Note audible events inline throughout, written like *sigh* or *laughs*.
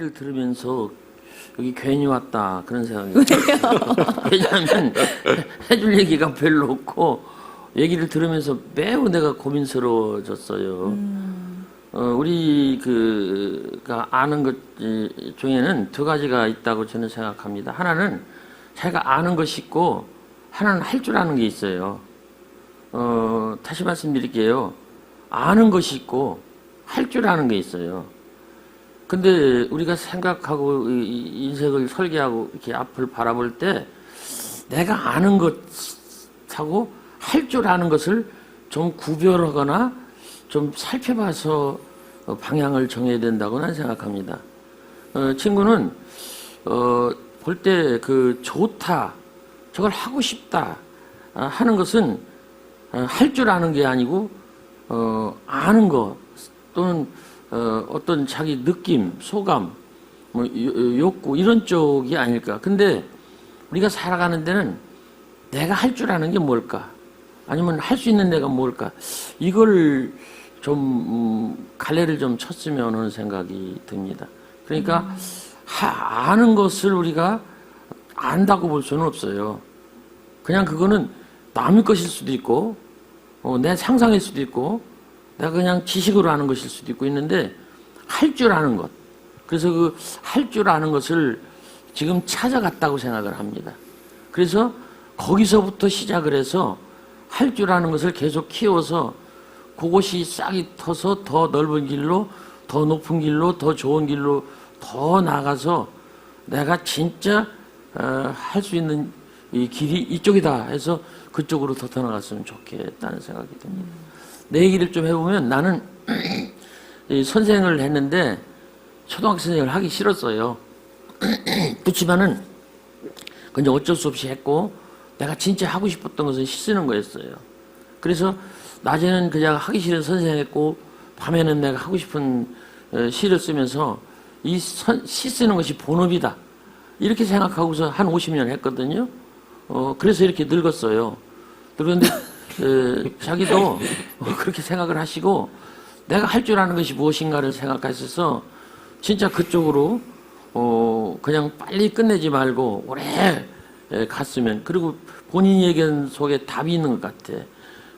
얘기를 들으면서 여기 괜히 왔다 그런 생각이 *laughs* 왜냐하면 해줄 얘기가 별로 없고 얘기를 들으면서 매우 내가 고민스러워졌어요. 어, 우리 그 가 아는 것 이, 중에는 두 가지가 있다고 저는 생각합니다. 하나는 자기가 아는 것이 있고 하나는 할 줄 아는 게 있어요. 어, 다시 말씀드릴게요. 아는 것이 있고 할 줄 아는 게 있어요. 근데 우리가 생각하고 인생을 설계하고 이렇게 앞을 바라볼 때 내가 아는 것하고 할 줄 아는 것을 좀 구별하거나 좀 살펴봐서 어, 방향을 정해야 된다고 난 생각합니다. 어, 친구는 어, 볼 때 그 좋다, 저걸 하고 싶다 아, 하는 것은 할줄 아는 게 아니고 어, 아는 거 또는 어, 어떤 자기 느낌, 소감, 뭐 요- 욕구 이런 쪽이 아닐까. 근데 우리가 살아가는 데는 내가 할 줄 아는 게 뭘까? 아니면 할 수 있는 내가 뭘까? 이걸 좀 음, 갈래를 좀 쳤으면 하는 생각이 듭니다. 그러니까 하- 아는 것을 우리가 안다고 볼 수는 없어요. 그냥 그거는 남의 것일 수도 있고 어, 내 상상일 수도 있고 내가 그냥 지식으로 아는 것일 수도 있고 있는데 할 줄 아는 것. 그래서 그 할 줄 아는 것을 지금 찾아갔다고 생각을 합니다. 그래서 거기서부터 시작을 해서 할 줄 아는 것을 계속 키워서 그것이 싹이 터서 더 넓은 길로 더 높은 길로 더 좋은 길로 더 나가서 내가 진짜 어, 할수 있는 이 길이 이쪽이다 해서 그쪽으로 더 나갔으면 좋겠다는 생각이 듭니다. 내 얘기를 좀 해보면 나는 *clears throat* 이 선생을 했는데 초등학교 선생을 하기 싫었어요. *clears throat* 그렇지만은 근데 어쩔 수 없이 했고 내가 진짜 하고 싶었던 것은 시 쓰는 거였어요. 그래서 낮에는 그냥 하기 싫은 선생했고 밤에는 내가 하고 싶은 어, 시를 쓰면서 이 시 쓰는 것이 본업이다. 이렇게 생각하고서 한 50년 했거든요. 어, 그래서 이렇게 늙었어요. 그런데 에, 자기도 그렇게 생각을 하시고 내가 할 줄 아는 것이 무엇인가를 생각하셔서 진짜 그쪽으로 어, 그냥 빨리 끝내지 말고 오래 에, 갔으면 그리고 본인 의견 속에 답이 있는 것 같아.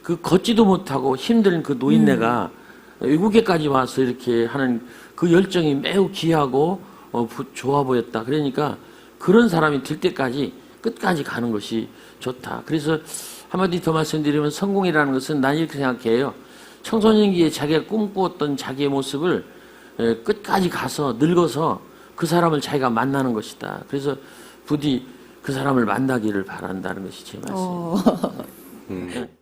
그 걷지도 못하고 힘든 그 노인네가 외국에까지 와서 이렇게 하는 그 열정이 매우 귀하고 어, 부- 좋아 보였다. 그러니까 그런 사람이 될 때까지 끝까지 가는 것이 좋다. 그래서 한마디 더 말씀드리면 성공이라는 것은 난 이렇게 생각해요. 청소년기에 자기가 꿈꾸었던 자기의 모습을 에, 끝까지 가서 늙어서 그 사람을 자기가 만나는 것이다. 그래서 부디 그 사람을 만나기를 바란다는 것이 제 말씀입니다. 어,